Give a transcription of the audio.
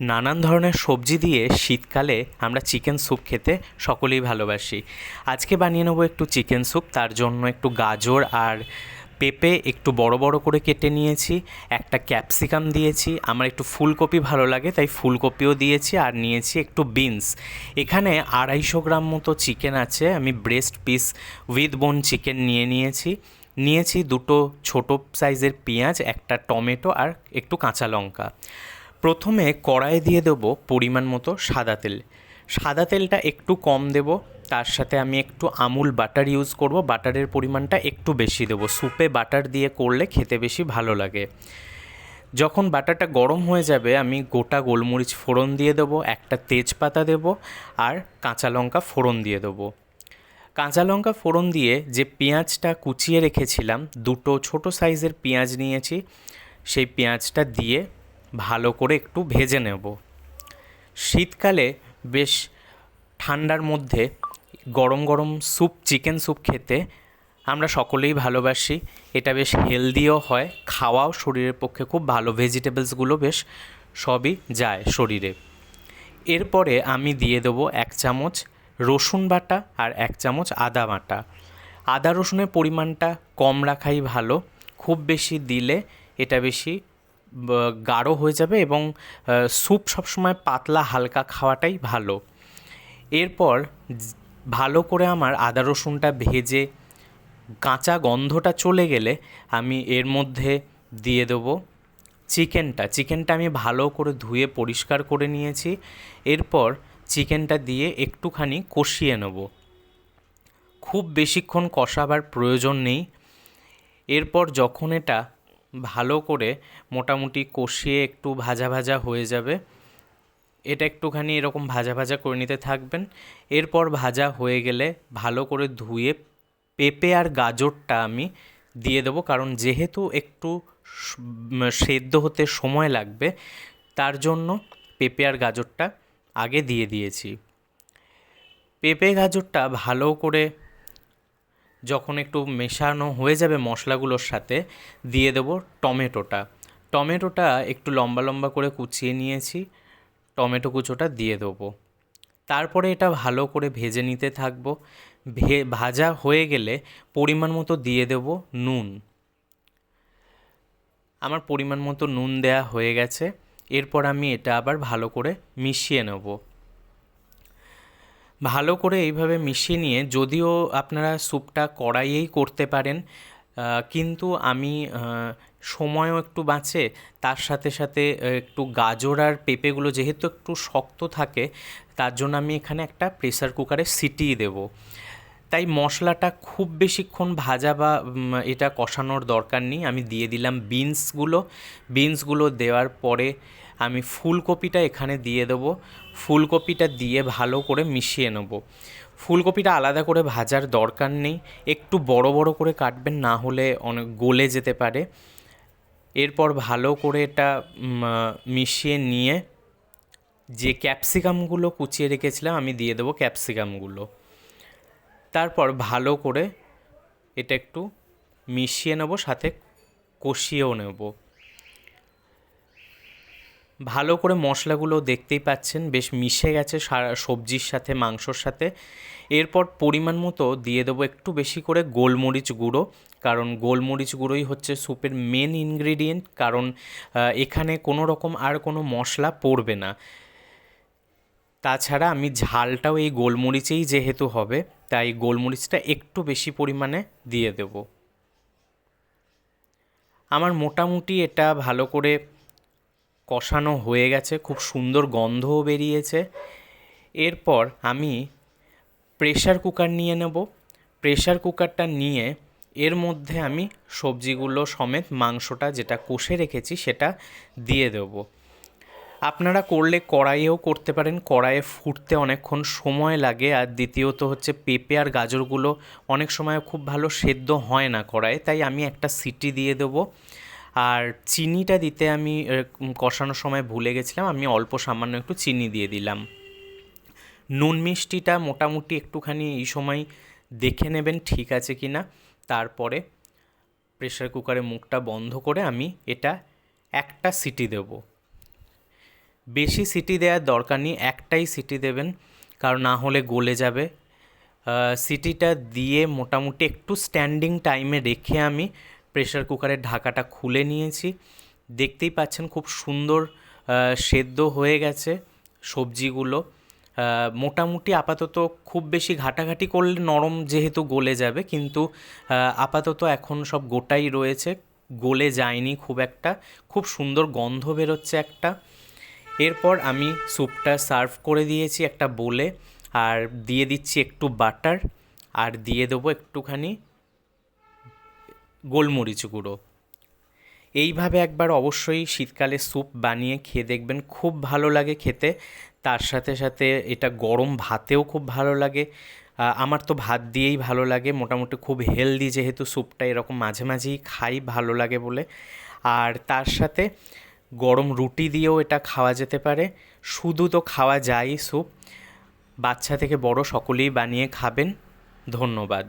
নানান ধরনের সবজি দিয়ে শীতকালে আমরা চিকেন স্যুপ খেতে সকলেই ভালোবাসি। আজকে বানিয়ে নেব একটু চিকেন স্যুপ, তার জন্য একটু গাজর আর পেঁপে একটু বড় বড় করে কেটে নিয়েছি, একটা ক্যাপসিকাম দিয়েছি, আমার একটু ফুলকপি ভালো লাগে, তাই ফুলকপিও দিয়েছি আর নিয়েছি একটু বিনস। এখানে আড়াইশো গ্রাম মতো চিকেন আছে, আমি breast piece with bone chicken নিয়ে নিয়েছি। নিয়েছি দুটো ছোটো সাইজের পেঁয়াজ, একটা টমেটো আর একটু কাঁচা লঙ্কা। প্রথমে কড়াইয়ে দিয়ে দেবো পরিমাণ মতো সাদা তেল। সাদা তেলটা একটু কম দেব, তার সাথে আমি একটু আমুল বাটার ইউজ করব, বাটারের পরিমাণটা একটু বেশি দেবো। স্যুপে বাটার দিয়ে করলে খেতে বেশি ভালো লাগে। যখন বাটারটা গরম হয়ে যাবে, আমি গোটা গোলমরিচ ফোড়ন দিয়ে দেবো, একটা তেজপাতা দেব আর কাঁচা লঙ্কা ফোড়ন দিয়ে দেবো। কাঁচা লঙ্কা ফোড়ন দিয়ে যে পেঁয়াজটা কুচিয়ে রেখেছিলাম, দুটো ছোট সাইজের পেঁয়াজ নিয়েছি, সেই পেঁয়াজটা দিয়ে ভালো করে একটু ভেজে নেব। শীতকালে বেশ ঠান্ডার মধ্যে গরম গরম স্যুপ, চিকেন স্যুপ খেতে আমরা সকলেই ভালোবাসি। এটা বেশ হেলদিও হয়, খাওয়াও শরীরের পক্ষে খুব ভালো। ভেজিটেবলসগুলো বেশ সবই যায় শরীরে। এরপরে আমি দিয়ে দেবো এক চামচ রসুন বাটা আর এক চামচ আদা বাটা। আদা রসুনের পরিমাণটা কম রাখাই ভালো। খুব বেশি দিলে এটা বেশি গাঢ় হয়ে যাবে এবং স্যুপ সবসময় পাতলা, হালকা খাওয়াটাই ভালো। এরপর ভালো করে আমার আদা রসুনটা ভেজে কাঁচা গন্ধটা চলে গেলে আমি এর মধ্যে দিয়ে দেবো চিকেনটা। চিকেনটা আমি ভালো করে ধুয়ে পরিষ্কার করে নিয়েছি। এরপর চিকেনটা দিয়ে একটুখানি কষিয়ে নেব। খুব বেশিক্ষণ কষাবার প্রয়োজন নেই। এরপর যখন এটা ভালো করে মোটামুটি কষিয়ে একটু ভাজা ভাজা হয়ে যাবে। এটা একটুখানি এরকম ভাজা ভাজা করে নিতে থাকবেন। এরপর ভাজা হয়ে গেলে ভালো করে ধুয়ে পেঁপে আর গাজরটা আমি দিয়ে দেবো। কারণ যেহেতু একটু সেদ্ধ হতে সময় লাগবে, তার জন্য পেঁপে আর গাজরটা আগে দিয়ে দিয়েছি। পেঁপে গাজরটা ভালো করে যখন একটু মেশানো হয়ে যাবে মশলাগুলোর সাথে, দিয়ে দেবো টমেটোটা। টমেটোটা একটু লম্বা লম্বা করে কুচিয়ে নিয়েছি, টমেটো কুচোটা দিয়ে দেবো। তারপরে এটা ভালো করে ভেজে নিতে থাকব। ভে, ভাজা হয়ে গেলে পরিমাণ মতো দিয়ে দেব নুন। আমার পরিমাণ মতো নুন দেয়া হয়ে গেছে। এরপর আমি এটা আবার ভালো করে মিশিয়ে নেব। ভালো করে এইভাবে মিশিয়ে নিয়ে যদিও আপনারা স্যুপটা কড়াইয়েই করতে পারেন কিন্তু আমি সময়ও একটু বাঁচে, তার সাথে সাথে একটু গাজর আর পেঁপেগুলো যেহেতু একটু শক্ত থাকে, তার জন্য আমি এখানে একটা প্রেসার কুকারে সিটিয়ে দেবো। তাই মশলাটা খুব বেশিক্ষণ ভাজা বা এটা কষানোর দরকার নেই, আমি দিয়ে দিলাম বিনসগুলো। বিনসগুলো দেওয়ার পরে আমি ফুলকপিটা এখানে দিয়ে দেবো। ফুলকপিটা দিয়ে ভালো করে মিশিয়ে নেব। ফুলকপিটা আলাদা করে ভাজার দরকার নেই। একটু বড় বড় করে কাটবেন, না হলে অনেক গলে যেতে পারে। এরপর ভালো করে এটা মিশিয়ে নিয়ে যে ক্যাপসিকামগুলো কুচিয়ে রেখেছিলাম, আমি দিয়ে দেবো ক্যাপসিকামগুলো। তারপর ভালো করে এটা একটু মিশিয়ে নেব, সাথে কষিয়েও নেব। ভালো করে মশলাগুলো দেখতেই পাচ্ছেন, বেশ মিশে গেছে সারা সবজির সাথে, মাংসর সাথে। এরপর পরিমাণ মতো দিয়ে দেবো একটু বেশি করে গোলমরিচ গুঁড়ো, কারণ গোলমরিচ গুঁড়োই হচ্ছে স্যুপের মেন ইনগ্রিডিয়েন্ট কারণ এখানে কোনো রকম আর কোনো মশলা পড়বে না। তাছাড়া আমি ঝালটাও এই গোলমরিচেই যেহেতু হবে, তাই গোলমরিচটা একটু বেশি পরিমাণে দিয়ে দেব। আমার মোটামুটি এটা ভালো করে কষানো হয়ে গেছে, খুব সুন্দর গন্ধও বেরিয়েছে। এরপর আমি প্রেশার কুকার নিয়ে নেব। প্রেশার কুকারটা নিয়ে এর মধ্যে আমি সবজিগুলো সমেত মাংসটা যেটা কষে রেখেছি সেটা দিয়ে দেবো। আপনারা করলে কড়াইয়েও করতে পারেন, কড়াইয়ে ফুটতে অনেকক্ষণ সময় লাগে। আর দ্বিতীয়ত হচ্ছে পেঁপে আর গাজরগুলো অনেক সময় খুব ভালো সেদ্ধ হয় না কড়াইয়ে, তাই আমি একটা সিটি দিয়ে দেবো। আর চিনিটা দিতে আমি কষানোর সময় ভুলে গেছিলাম, আমি অল্প সামান্য একটু চিনি দিয়ে দিলাম। নুন মিষ্টিটা মোটামুটি একটুখানি এই সময় দেখে নেবেন ঠিক আছে কি না। তারপরে প্রেশার কুকারে মুখটা বন্ধ করে আমি এটা একটা সিটি দেবো। বেশি সিটি দেওয়ার দরকার নেই, একটাই সিটি দেবেন, কারণ না হলে গলে যাবে। সিটিটা দিয়ে মোটামুটি একটু স্ট্যান্ডিং টাইমে রেখে আমি প্রেশার কুকারের ঢাকাটা খুলে নিয়েছি। দেখতেই পাচ্ছেন খুব সুন্দর সেদ্ধ হয়ে গেছে সবজিগুলো। মোটামুটি আপাতত খুব বেশি ঘাটাঘাটি করলে নরম যেহেতু গলে যাবে, কিন্তু আপাতত এখন সব গোটাই রয়েছে, গলে যায়নি খুব একটা। খুব সুন্দর গন্ধ বেরোচ্ছে একটা। এরপর আমি স্যুপটা সার্ভ করে দিয়েছি একটা বোলে, আর দিয়ে দিচ্ছি একটু বাটার, আর দিয়ে দেবো একটুখানি গোলমরিচ গুঁড়ো। এইভাবে একবার অবশ্যই শীতকালে স্যুপ বানিয়ে খেয়ে দেখবেন, খুব ভালো লাগে খেতে। তার সাথে সাথে এটা গরম ভাতেও খুব ভালো লাগে। আমার তো ভাত দিয়েই ভালো লাগে। মোটামুটি খুব হেলদি যেহেতু স্যুপটা এরকম মাঝে মাঝেই খাই, ভালো লাগে বলে। আর তার সাথে গরম রুটি দিয়েও এটা খাওয়া যেতে পারে। শুধু তো খাওয়া যায় স্যুপ। বাচ্চা থেকে বড় সকলেই বানিয়ে খাবেন। ধন্যবাদ।